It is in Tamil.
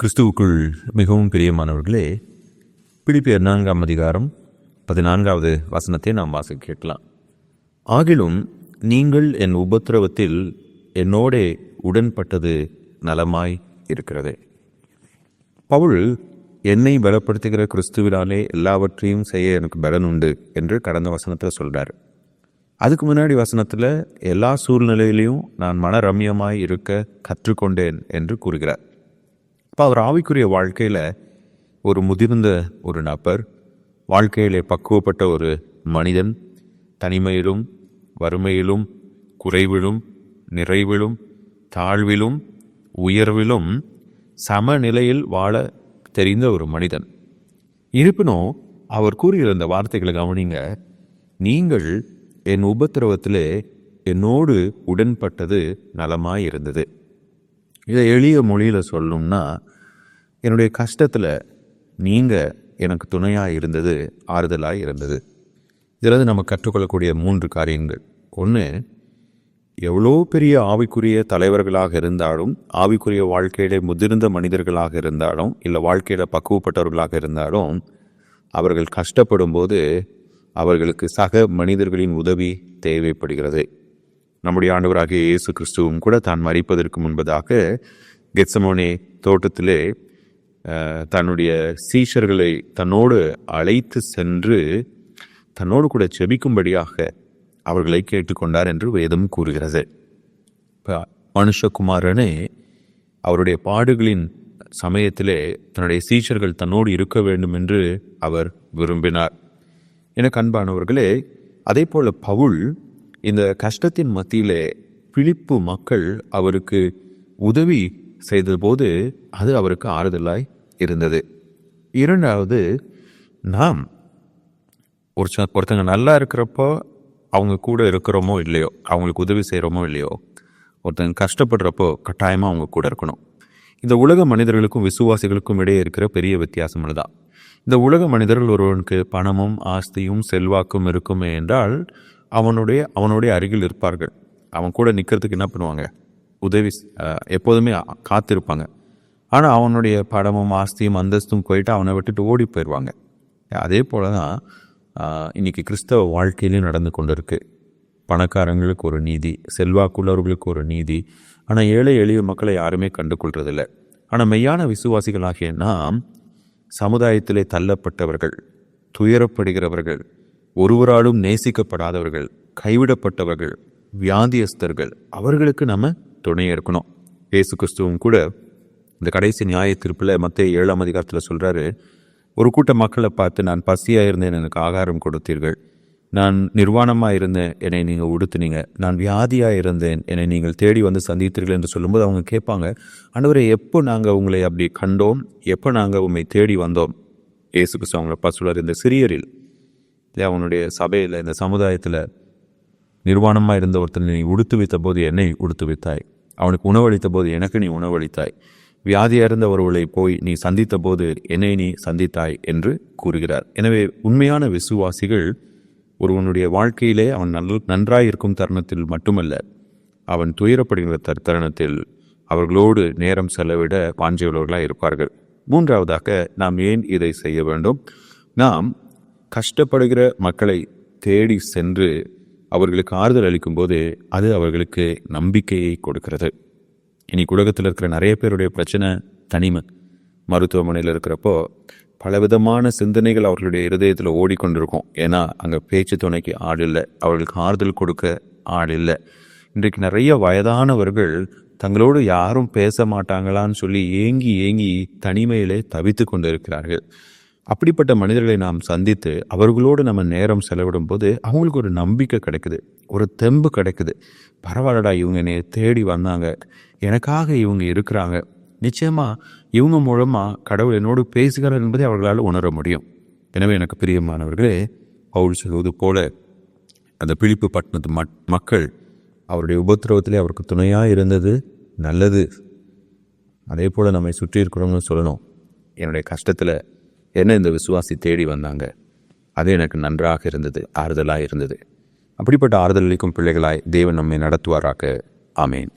கிறிஸ்துவுக்குள் மிகவும் பிரியமானவர்களே பிலிப்பியர் நான்காம் அதிகாரம் பதினான்காவது வசனத்தை நாம் வாசிக்க கேட்கலாம். ஆகிலும் நீங்கள் என் உபத்திரவத்தில் என்னோடே உடன்பட்டது நலமாய் இருக்கிறது. பவுல் என்னை பலப்படுத்துகிற கிறிஸ்துவினாலே எல்லாவற்றையும் செய்ய எனக்கு பலன் உண்டு என்று கடந்த வசனத்தில் சொல்கிறார் அதுக்கு முன்னாடி வசனத்தில் எல்லா சூழ்நிலையிலையும் நான் மன ரம்யமாய் இருக்க கற்றுக்கொண்டேன் என்று கூறுகிறார். இப்போ அவர் ஆவிக்குரிய வாழ்க்கையில் ஒரு முதிர்ந்த ஒரு நபர் வாழ்க்கையிலே பக்குவப்பட்ட ஒரு மனிதன் தனிமையிலும் வறுமையிலும் குறைவிலும் நிறைவிலும் தாழ்விலும் உயர்விலும் சமநிலையில் வாழ தெரிந்த ஒரு மனிதன். இருப்பினும் அவர் கூறியிருந்த வார்த்தைகளை கவனிங்க. நீங்கள் என் உபத்திரவத்திலே என்னோடு உடன்பட்டது நலமாயிருந்தது. இதை எளிய மொழியில் சொல்லணும்னா என்னுடைய கஷ்டத்தில் நீங்கள் எனக்கு துணையாக இருந்தது ஆறுதலாக இருந்தது. இதில் நம்ம கற்றுக்கொள்ளக்கூடிய மூன்று காரியங்கள். ஒன்று எவ்வளோ பெரிய ஆவிக்குரிய தலைவர்களாக இருந்தாலும் ஆவிக்குரிய வாழ்க்கையிலே முதிர்ந்த மனிதர்களாக இருந்தாலும் இல்லை வாழ்க்கையில் பக்குவப்பட்டவர்களாக இருந்தாலும் அவர்கள் கஷ்டப்படும் போது அவர்களுக்கு சக மனிதர்களின் உதவி தேவைப்படுகிறது. நம்முடைய ஆண்டவராகிய இயேசு கிறிஸ்துவும் கூட தான் மறிப்பதற்கு முன்பதாக கெட்சமோனே தோட்டத்திலே தன்னுடைய சீஷர்களை தன்னோடு அழைத்து சென்று தன்னோடு கூட செபிக்கும்படியாக அவர்களை கேட்டுக்கொண்டார் என்று வேதம் கூறுகிறது. இப்போ மனுஷகுமாரனே அவருடைய பாடுகளின் சமயத்திலே தன்னுடைய சீஷர்கள் தன்னோடு இருக்க வேண்டும் என்று அவர் விரும்பினார். எனக்கு அன்பானவர்களே அதே போல் பவுல் இந்த கஷ்டத்தின் மத்தியிலே பிழிப்பு மக்கள் அவருக்கு உதவி செய்தபோது அது அவருக்கு ஆறுதலாய் இருந்தது. இரண்டாவது நாம் ஒரு ஒருத்தங்க நல்லா இருக்கிறப்போ அவங்க கூட இருக்கிறோமோ இல்லையோ அவங்களுக்கு உதவி செய்கிறோமோ இல்லையோ ஒருத்தங்க கஷ்டப்படுறப்போ கட்டாயமாக அவங்க கூட இருக்கணும். இந்த உலக மனிதர்களுக்கும் விசுவாசிகளுக்கும் இடையே இருக்கிற பெரிய வித்தியாசம் தான் இந்த உலக மனிதர்கள் ஒருவனுக்கு பணமும் ஆஸ்தியும் செல்வாக்கும் இருக்குமே என்றால் அவனுடைய அவனுடைய அருகில் இருப்பார்கள். அவன் கூட நிற்கிறதுக்கு என்ன பண்ணுவாங்க? உதவி எப்போதுமே காத்திருப்பாங்க. ஆனால் அவனுடைய படமும் ஆஸ்தியும் அந்தஸ்தும் போயிட்டு அவனை விட்டுட்டு ஓடி போயிடுவாங்க அதே போல தான் இன்றைக்கி இன்னைக்கு கிறிஸ்தவ வாழ்க்கையிலையும் நடந்து கொண்டு இருக்குது பணக்காரங்களுக்கு ஒரு நீதி செல்வாக்குள்ளவர்களுக்கு ஒரு நீதி. ஆனால் ஏழை எளிய மக்களை யாருமே கண்டுகொள்றதில்ல. ஆனால் மெய்யான விசுவாசிகளாகிய நாம் சமுதாயத்திலே தள்ளப்பட்டவர்கள் துயரப்படுகிறவர்கள் ஒருவராலும் நேசிக்கப்படாதவர்கள் கைவிடப்பட்டவர்கள் வியாதியஸ்தர்கள் அவர்களுக்கு நம்ம துணையாக இருக்கணும். இயேசு கிறிஸ்துவும் கூட இந்த கடைசி நியாய தீர்ப்பில் மற்ற ஏழாம் அதிகாரத்தில் சொல்கிறாரு ஒரு கூட்ட மக்களை பார்த்து நான் பசியாக இருந்தேன் எனக்கு ஆகாரம் கொடுத்தீர்கள். நான் நிர்வாணமாக இருந்தேன் என்னை நீங்கள் உடுத்துனீங்க. நான் வியாதியாக இருந்தேன் என்னை நீங்கள் தேடி வந்து சந்தித்தீர்கள் என்று சொல்லும்போது அவங்க கேட்பாங்க ஆண்டவரே எப்போ நாங்கள் உங்களை அப்படி கண்டோம்? எப்போ நாங்கள் உண்மை தேடி வந்தோம்? இயேசு கிறிஸ்து அவங்கள பசுலர் இந்த சிறியரில். அவனுடைய சபையில் இந்த சமுதாயத்தில் நிர்வாணமாக இருந்த ஒருத்தனை நீ உடுத்து வைத்த போது என்னை உடுத்து வைத்தாய். அவனுக்கு உணவளித்த போது எனக்கு நீ உணவளித்தாய். வியாதியாக இருந்த ஒருவளை போய் நீ சந்தித்த போது என்னை நீ சந்தித்தாய் என்று கூறுகிறார். எனவே உண்மையான விசுவாசிகள் ஒருவனுடைய வாழ்க்கையிலே அவன் நல் நன்றாய் இருக்கும் தருணத்தில் மட்டுமல்ல அவன் துயரப்படுகிற தருணத்தில் அவர்களோடு நேரம் செலவிட பாஞ்சியவர்களாக இருப்பார்கள். மூன்றாவதாக நாம் ஏன் இதை செய்ய வேண்டும்? நாம் கஷ்டப்படுகிற மக்களை தேடி சென்று அவர்களுக்கு ஆறுதல் அளிக்கும்போது அது அவர்களுக்கு நம்பிக்கையை கொடுக்கிறது. இனி உலகத்தில் இருக்கிற நிறைய பேருடைய பிரச்சனை தனிமை. மருத்துவமனையில் இருக்கிறப்போ பலவிதமான சிந்தனைகள் அவர்களுடைய இருதயத்தில் ஓடிக்கொண்டிருக்கும். ஏன்னா அங்கே பேச்சு துணைக்கு ஆள் இல்லை. அவர்களுக்கு ஆறுதல் கொடுக்க ஆள் இல்லை. இன்றைக்கு நிறைய வயதானவர்கள் தங்களோடு யாரும் பேச மாட்டாங்களான்னு சொல்லி ஏங்கி ஏங்கி தனிமையிலே தவித்து கொண்டு இருக்கிறார்கள் அப்படிப்பட்ட மனிதர்களை நாம் சந்தித்து அவர்களோடு நம்ம நேரம் செலவிடும் போது அவங்களுக்கு ஒரு நம்பிக்கை கிடைக்குது. ஒரு தெம்பு கிடைக்குது. பரவாயில்லடா இவங்க என்னை தேடி வந்தாங்க. எனக்காக இவங்க இருக்கிறாங்க. நிச்சயமாக இவங்க மூலமாக கடவுள் என்னோடு பேசுகிறார் என்பதை அவர்களால் உணர முடியும். எனவே எனக்கு பிரியமானவர்களே பவுல் சொல்வது போல அந்த பிழிப்பு பட்டணத்து மக்கள் அவருடைய உபத்திரவத்திலே அவருக்கு துணையாக இருந்தது நல்லது. அதே போல் நம்மை சுற்றி இருக்கிறவங்க சொல்லணும் என்னுடைய கஷ்டத்தில் என்ன இந்த விசுவாசி தேடி வந்தாங்க? அது எனக்கு நன்றாக இருந்தது ஆறுதலாக இருந்தது. அப்படிப்பட்ட ஆறுதல் அளிக்கும் பிள்ளைகளாய் தேவன் நம்மை நடத்துவாராக. ஆமேன்.